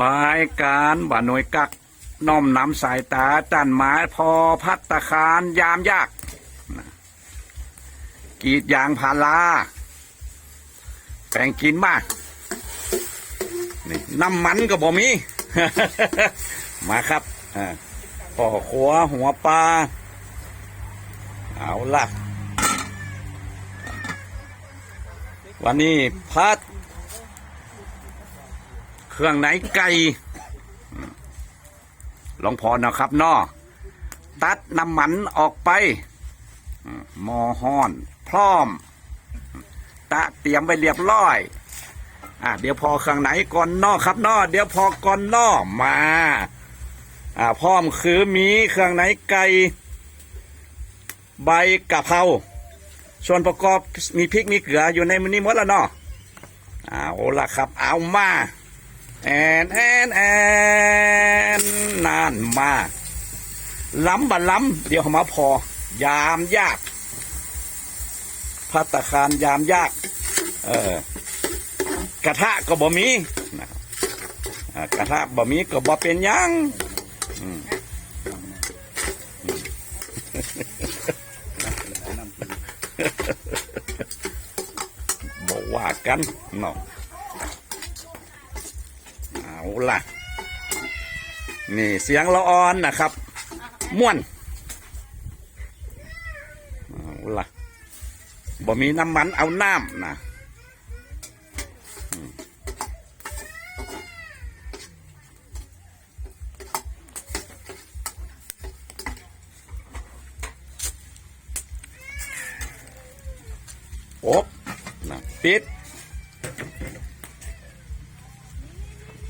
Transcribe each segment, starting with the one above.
รายการบ่าหน่วยกักน้อมนำสายตาจันหมายพอพัตตาคารยามยากกีดยางพาราแปลงกินมากนี่น้ำมันก็บ่มี มาครับอ่อขัวหัวปลาเอาล่ะวันนี้พัด เครื่องไหนไก่หลวงพอนะครับนอตัดน้ำมันออกไปมหมอห้อน พร้อม ตะเตรียมไปเรียบร้อยอะเดี๋ยวพอเครื่องไหนก่อนนอครับนอเดี๋ยวพอก่อนนอมาอ่าพร้อมคือมีเครื่องไหนไก่ใบกะเพราส่วนประกอบมีพริกมีเกลืออยู่ในมันนี้หมดแล้วเนาะเอาละครับ เอามา แอนแอนแอนนานมากล้ำบัล้ำเดี๋ยวมาพอ ยามยากพัตคารยามยาก เออกระทะก็บ่มีนะครับกระทะบ่มีก็บ่เป็นยังบอกว่ากันเนาะ เอาล่ะ นี่เสียงละอ่อนนะครับม่วนเอาล่ะบ่มีน้ำมันเอาน้ำนะอบนะปิด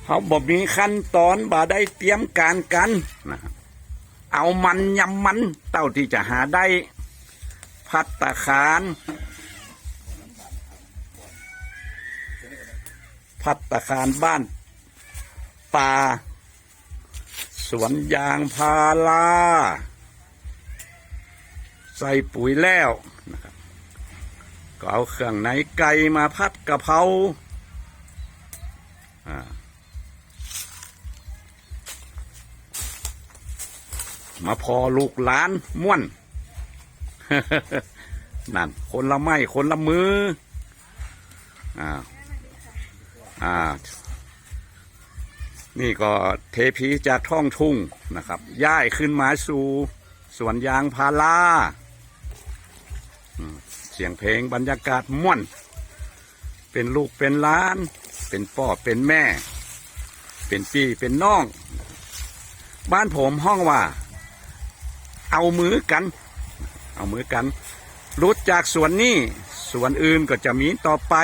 เขาบอกมีขั้นตอนบ่ได้เตรียมการกันนะเอามันยำมันเต้าที่จะหาได้ พัตตาคารพัตตาคารบ้านป่าสวนยางพาราใส่ปุ๋ยแล้วนะครับก็เอาเครื่องในไก่มาพัดกะเพราอ่า มาพอลูกหลานม่วนนั่น คนละไม้คนละมือ อ่า อ่า นี่ก็เทพีจากท้องทุ่งนะครับ ย้ายขึ้นมาสู่สวนยางพาราเสียงเพลงบรรยากาศม่วน เป็นลูกเป็นหล้าน เป็นพ่อเป็นแม่ เป็นพี่เป็นน้อง บ้านผมห้องว่า เอามือกัน เอามือกันรุดจากสวนนี้สวนอื่นก็จะมีต่อไป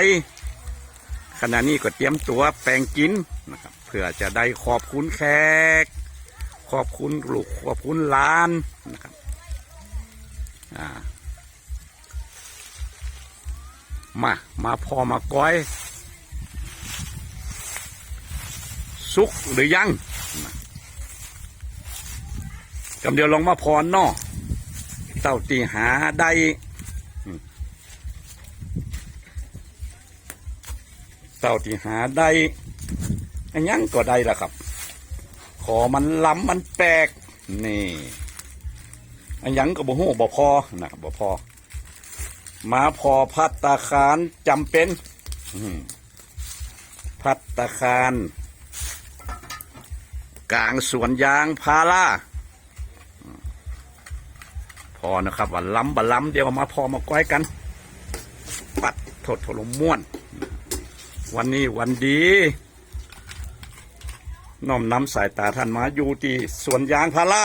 ขณะนี้ก็เตรียมตัวแปลงกินนะครับเพื่อจะได้ขอบคุณแขก ขอบคุณลูกขอบคุณหลานนะครับอ่ามามาพอมาก้อย สุกหรือยัง กำเดียวลองมาพรเนอเต้าตีหาได้เต้าตีหาได้อันยังก็ได้ละครับ ขอมันล้ำมันแปลกนี่อันยังก็บ่ฮู้บ่พอนะครับบ่พอมาพอพัตตาคารจำเป็นพัตตาคารกลางสวนยางพารา พอนะครับว่าล้ำบะล้ำเดี๋ยวมาพอมาก้อยกัน ปัดโทษโทลมม่วน วันนี้วันดีน้อมนำสายตาท่านมาอยู่ที่สวนยางพารา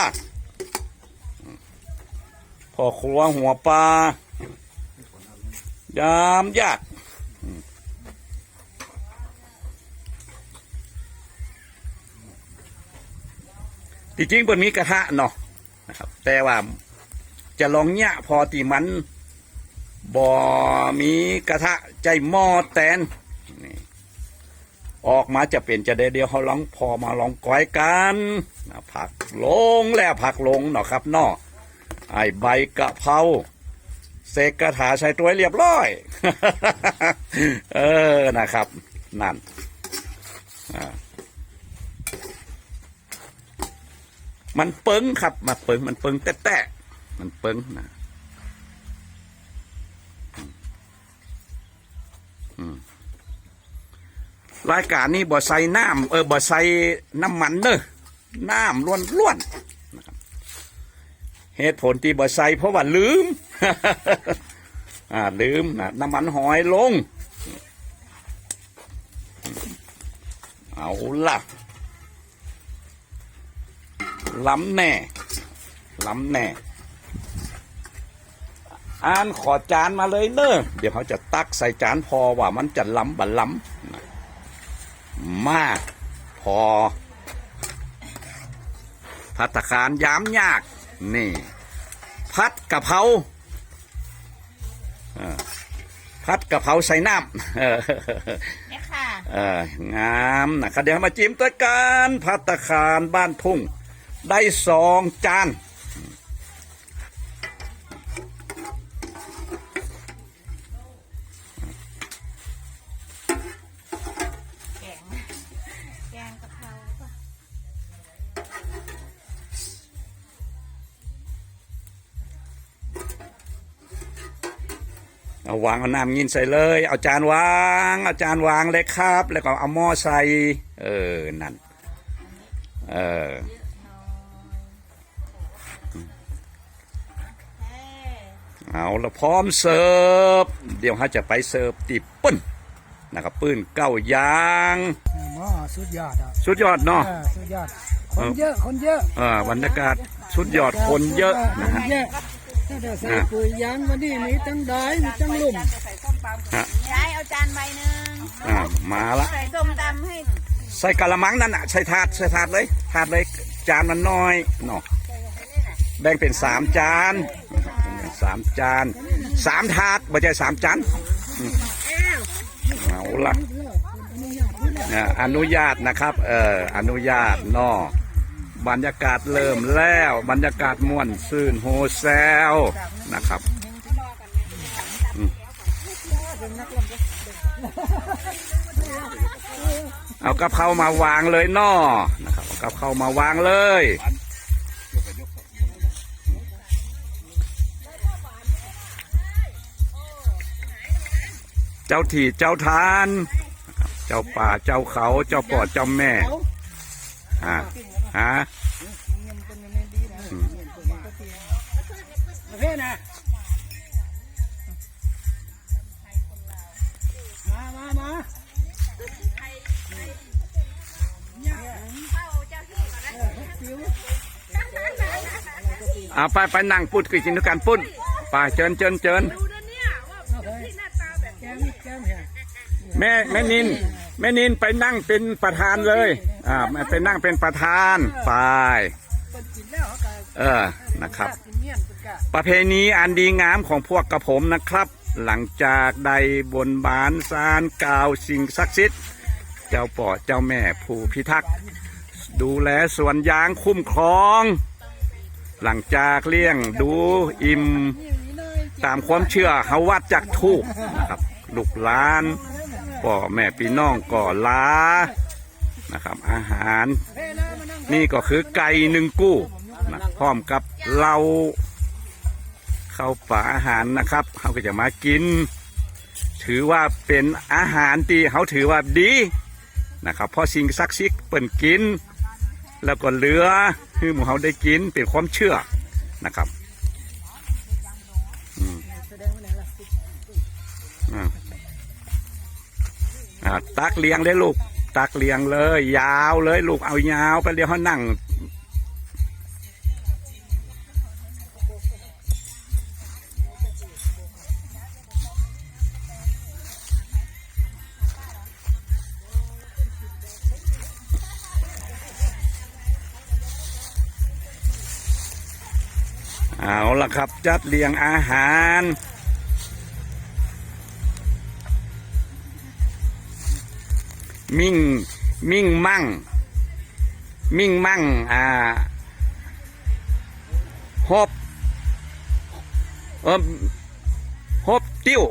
พ่อครัวหัวปลายามยากที่จริงเป็นมีกระทะเนาะนะครับ แต่ว่า จะลองเนี่ยพอที่มันบ่มีกระทะใจหม้อแตนออกมาจะเป็นจะได้เดียวเขาลองพอมาลองก้อยกันผักลงแล้วผักลงเนาะครับนาะไอใบกะเพราเสกกระถาใส่ตัวเรียบร้อย เออนะครับ นั่นมันเปิงครับมาเปิงมันเปิงแตะ มันเปิ้งนะรายการนี้บ่ใส่น้ำเออบ่ใส่น้ำมันเนอะน้ำล้วนๆนะครับเหตุผลที่บ่ใส่เพราะว่าลืม อ่าลืมนะน้ำมันหอยลง เอาละล้ำแน่ล้ำแน่ อ่านขอจานมาเลยเนอะเดี๋ยวเขาจะตักใส่จานพอว่ามันจะล้ำบัล้ำนะมากพอพัตตาคารยามยาก นี่ พัดกะเพราเออพัดกะเพราใส่น้ำเนี่ยค่ะเอองามนะครับเดี๋ยวมาจิ้มตัวกันพัตตาคารบ้านทุ่ง ได้สองจาน เอาวางเอาน้ำยินใส่เลย เอาจานวาง เอาจานวางเลยครับ แล้วก็เอาหม้อใส่ เออ นั่น เออเฮ้เอาละพร้อมเสิร์ฟ เดี๋ยวเขาจะไปเสิร์ฟติบปื้นนะครับปื้นเก้ายางหม้อสุดยอดอะสุดยอดเนาะเออสุดยอด คนเยอะ คนเยอะเออบรรยากาศสุดยอดคนเยอะคนะนฮะเยอะ ถ้าจะใส่ปุ๋ยยางวันนี้มีตั้งดอยมีตั้งลุ่มยายเอาจานใบหนึ่งอ่ามาละใส่ส้มตำให้ใส่กะละมังนั่นน่ะใส่ถาดใส่ถาดเลยถาดเลยจานมันน้อยเนาะแบ่งเป็นสามจานสามจานสามถาดไม่ใช่สามจานอืมเอาละอ่าอนุญาตนะครับเอออนุญาตเนอ บรรยากาศเริ่มแล้ว บรรยากาศม่วนซื่นโฮแซลนะครับเอากะเพรามาวางเลยนอนะครับเอากะเพรามาวางเลยเจ้าที่เจ้าทาน เจ้าป่าเจ้าเขา เจ้าป่อเจ้าแม่ฮะ ฮะประเภทนะมามามาเอาไปไปนั่งพูดคุยกินด้วยกันปุ้นไปเจิญเจิญเจิญแกมแกมเห็นแม่แม่นิน แม่นินไปนั่งเป็นประธานเลย อ่าไปนั่งเป็นประธานไปคนกินแล้วเขาก็เออนะครับกินเมี่ยนเป็นกะประเพณีอันดีงามของพวกกระผมนะครับ หลังจากได้บนบานสารกล่าวสิ่งศักดิ์สิทธิ์เจ้าป่อเจ้าแม่ผู้พิทักษ์ดูแลสวนยางคุ้มครอง หลังจากเลี้ยงดูอิ่มตามความเชื่อเขาวัดจากทูกนะครับลูกหลานพ่อแม่พี่น้องก่อลา นะครับ อาหารนี่ก็คือไก่หนึ่งกู้นะพร้อมกับเราเข้าป่าอาหารนะครับเขาก็จะมากิน ถือว่าเป็นอาหารที่เขาถือว่าดีนะครับเพราะสิ่งศักดิ์สิทธิ์เปิ่นกิน แล้วก็เหลือคือหมูเขาได้กินเป็นความเชื่อนะครับอ่าอ่าตักเลี้ยงได้ลูก ตักเลี้ยงเลย ยาวเลย ลูกเอายาวไปเดี๋ยวเขานั่งเอาละครับ จัดเรียงอาหาร มิ่งมิ่งมั่ง มิ่งมั่งอ่าฮบเออฮบติ้ว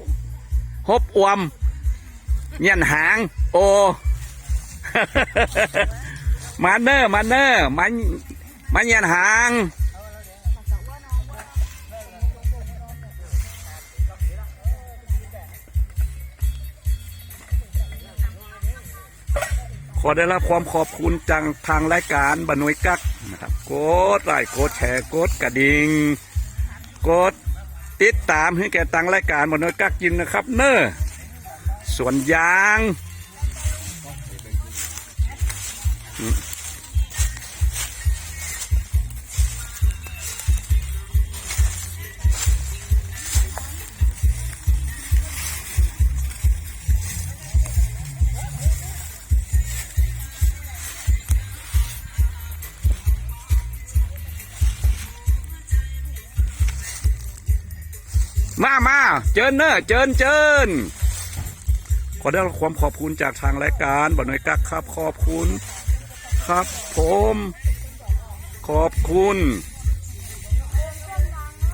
ฮบอวมเงียนหาง โอ มาเนอร์มาเนอร์มันมาเยียนหาง ขอได้รับความขอบคุณจังทางรายการบรรนุยกักนะครับ กดไลค์กดแชร์กดกระดิ่งกดติดตามให้แก่ทางรายการบรรนุยกักยินนะครับ เนอ้อส่วนยาง มามาเจินเนอะเจินเจินขอได้รับความขอบคุณจากทางรายการบ่อนวยกักครับ ขอบคุณ ครับผม ขอบคุณ